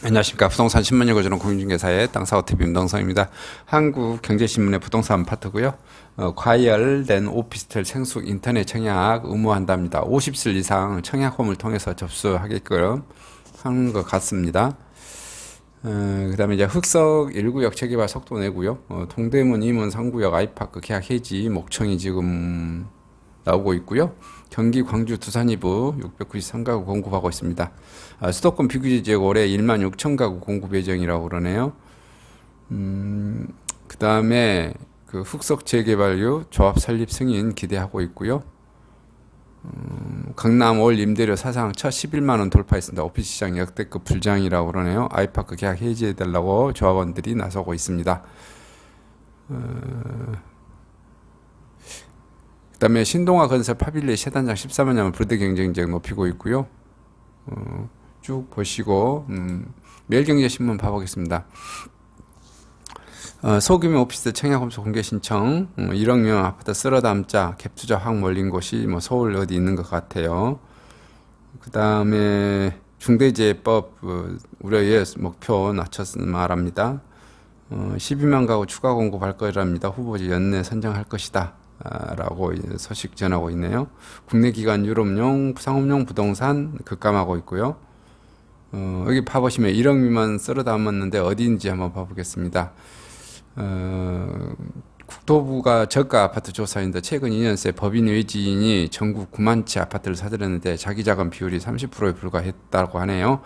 안녕하십니까. 부동산 신문 읽어주는 공인중개사의 땅사고TV 임동성입니다. 한국 경제신문의 부동산 파트고요. 어, 과열된 오피스텔 생숙 인터넷 청약 의무한답니다. 50실 이상 청약홈을 통해서 접수하게끔 하는 것 같습니다. 어, 그 다음에 이제 흑석 1구역 재개발 속도 내고요. 어, 동대문, 이문, 상구역, 아이파크 계약 해지, 목청이 지금 나오고 있고요. 경기, 광주, 두산 2부 693가구 공급하고 있습니다. 아, 수도권 비규제 지역 올해 1만 6천 가구 공급 예정이라고 그러네요. 음, 그 다음에 그 흑석 재개발유 조합 설립 승인 기대하고 있고요. 음, 강남 월 임대료 사상 첫 11만 원 돌파했습니다. 오피스 시장 역대급 불장이라고 그러네요. 아이파크 계약 해지해 달라고 조합원들이 나서고 있습니다. 어, 그다음에 신동아 건설 파빌리 세단장 14만 년 브르드 경쟁력 높이고 있고요. 어, 쭉 보시고 음, 매일경제신문 봐보겠습니다. 어, 소규모 오피스 청약홈수 공개 신청 어, 1억 명 아파트 쓸어 담자 갭투자 확 몰린 곳이 뭐 서울 어디 있는 것 같아요. 그 다음에 중대재해법 어, 우려의 목표 낮춰서 말합니다. 어, 12만 가구 추가 공급할 거랍니다. 후보지 연내 선정할 것이다. 라고 소식 전하고 있네요. 국내 기관 유럽용 상업용 부동산 급감하고 있고요. 어, 여기 봐보시면 1억 미만 쓸어 담았는데 어디인지 한번 봐보겠습니다. 어, 국토부가 저가 아파트 조사인데 최근 2년 새 법인 외지인이 전국 9만 채 아파트를 사들였는데 자기 자금 비율이 30%에 불과했다고 하네요.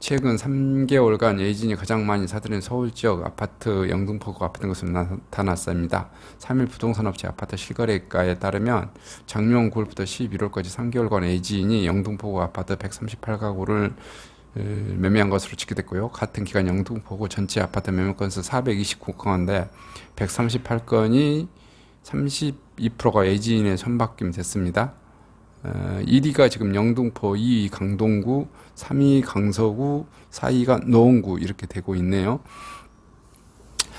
최근 3개월간 외지인이 가장 많이 사들인 서울 지역 아파트 영등포구 아파트 것으로 나타났습니다. 3일 부동산업체 아파트 실거래가에 따르면 작년 9월부터 11월까지 3개월간 외지인이 영등포구 아파트 138가구를 매매한 것으로 집계됐고요. 같은 기간 영등포구 전체 아파트 매매 건수 429건인데 138건이 32%가 애지인의 선박김 됐습니다. 어, 1위가 지금 영등포, 2위 강동구, 3위 강서구, 4위가 노원구 이렇게 되고 있네요.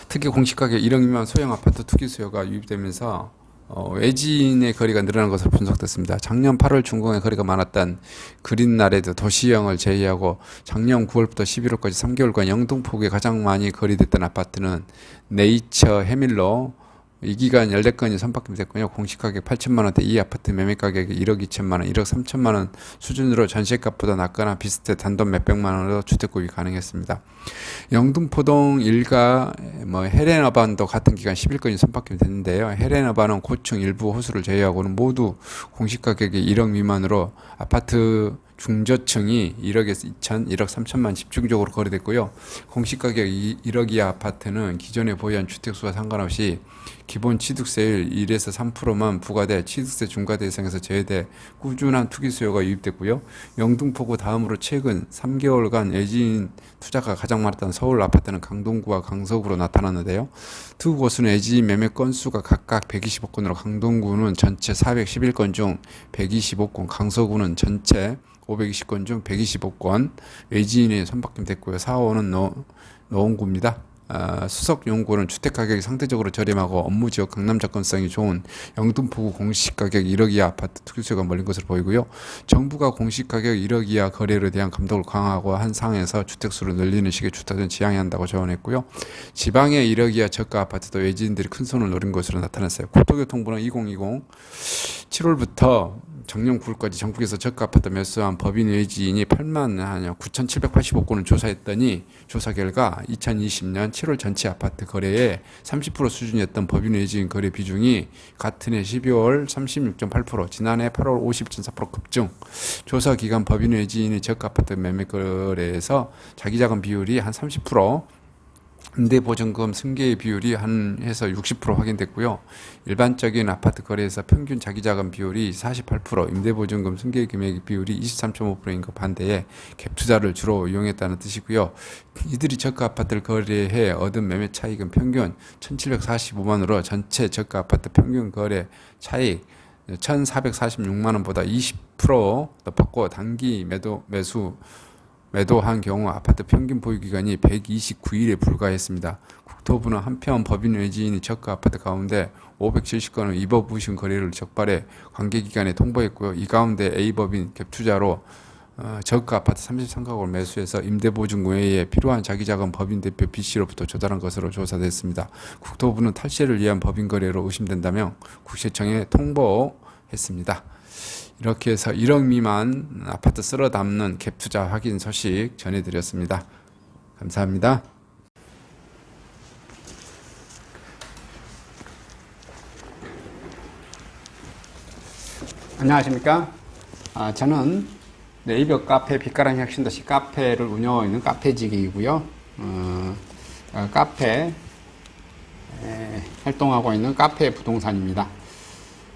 특히 공시가격 1억 미만 소형 아파트 투기 수요가 유입되면서 어, 외지인의 거리가 늘어난 것으로 분석됐습니다. 작년 8월 중공에 거리가 많았던 그린 날에도 도시형을 제외하고 작년 9월부터 11월까지 3개월간 영등포구에 가장 많이 거리됐던 아파트는 네이처 해밀로 이 기간 14건이 선박금 됐군요. 공시 가격 8천만 원대, 이 아파트 매매 가격이 1억 2천만 원, 1억 3천만 원 수준으로 전세값보다 낮거나 비슷해 단돈 몇백만 원으로 주택 구입이 가능했습니다. 영등포동 일가 뭐 헤레너반도 같은 기간 11건이 선박금이 됐는데요. 헤레너반은 고층 일부 호수를 제외하고는 모두 공시 가격이 1억 미만으로 아파트 중저층이 1억에서 2천, 1억 3천만 집중적으로 거래됐고요. 공시가격 1억 이하 아파트는 기존에 보유한 주택수와 상관없이 기본 취득세율 1에서 3%만 부과돼 취득세 중과 대상에서 제외돼 꾸준한 투기 수요가 유입됐고요. 영등포구 다음으로 최근 3개월간 애지인 투자가 가장 많았던 서울 아파트는 강동구와 강서구로 나타났는데요. 두 곳은 애지인 매매 건수가 각각 125건으로 강동구는 전체 411건 중 125건, 강서구는 전체 520건 중 125건 외지인의 선박금 됐고요. 4호는 노, 노원구입니다. 아, 수석 연구는 주택 가격이 상대적으로 저렴하고 업무 지역 강남 접근성이 좋은 영등포구 공시 가격 1억 이하 아파트 투기수요가 몰린 것으로 보이고요. 정부가 공시 가격 1억 이하 거래에 대한 감독을 강화하고 한 상에서 주택 수를 늘리는 식의 주택은 지향해야 한다고 조언했고요. 지방의 1억 이하 저가 아파트도 외지인들이 큰 손을 노린 것으로 나타났어요. 국토교통부는 2020 7월부터 작년 9월까지 전국에서 저가 아파트 매수한 법인 외지인이 8만 9,785건을 조사했더니 조사 결과 2020년 7월 전체 아파트 거래의 30% 수준이었던 법인 외지인 거래 비중이 같은 해 12월 36.8% 지난해 8월 50.4% 급증. 조사 기간 법인 외지인의 저가 아파트 매매 거래에서 자기 자금 비율이 한 30% 임대보증금 승계 비율이 한 해서 60% 확인됐고요. 일반적인 아파트 거래에서 평균 자기자금 비율이 48%, 임대보증금 승계 금액 비율이 23.5%인 것 반대에 갭 투자를 주로 이용했다는 뜻이고요. 이들이 저가 아파트를 거래해 얻은 매매 차익은 평균 1,745만으로 전체 저가 아파트 평균 거래 차익 1,446만 원보다 20% 높았고 단기 매도 매수 매도한 경우 아파트 평균 보유 기간이 129일에 불과했습니다. 국토부는 한편 법인 외지인이 저가 아파트 가운데 570건의 입업 부신 거래를 적발해 관계기관에 통보했고요. 이 가운데 A법인 갭투자로 어, 저가 아파트 33가구를 매수해서 임대보증공회에 필요한 자기자금 법인 대표 B씨로부터 조달한 것으로 조사됐습니다. 국토부는 탈세를 위한 법인 거래로 의심된다며 국세청에 통보했습니다. 이렇게 해서 1억 미만 아파트 쓸어 담는 갭 투자 확인 소식 전해드렸습니다. 감사합니다. 안녕하십니까? 아, 저는 네이버 카페 빛가람 혁신도시 카페를 운영하고 있는 카페직이고요. 어, 어, 카페 에, 활동하고 있는 카페 부동산입니다.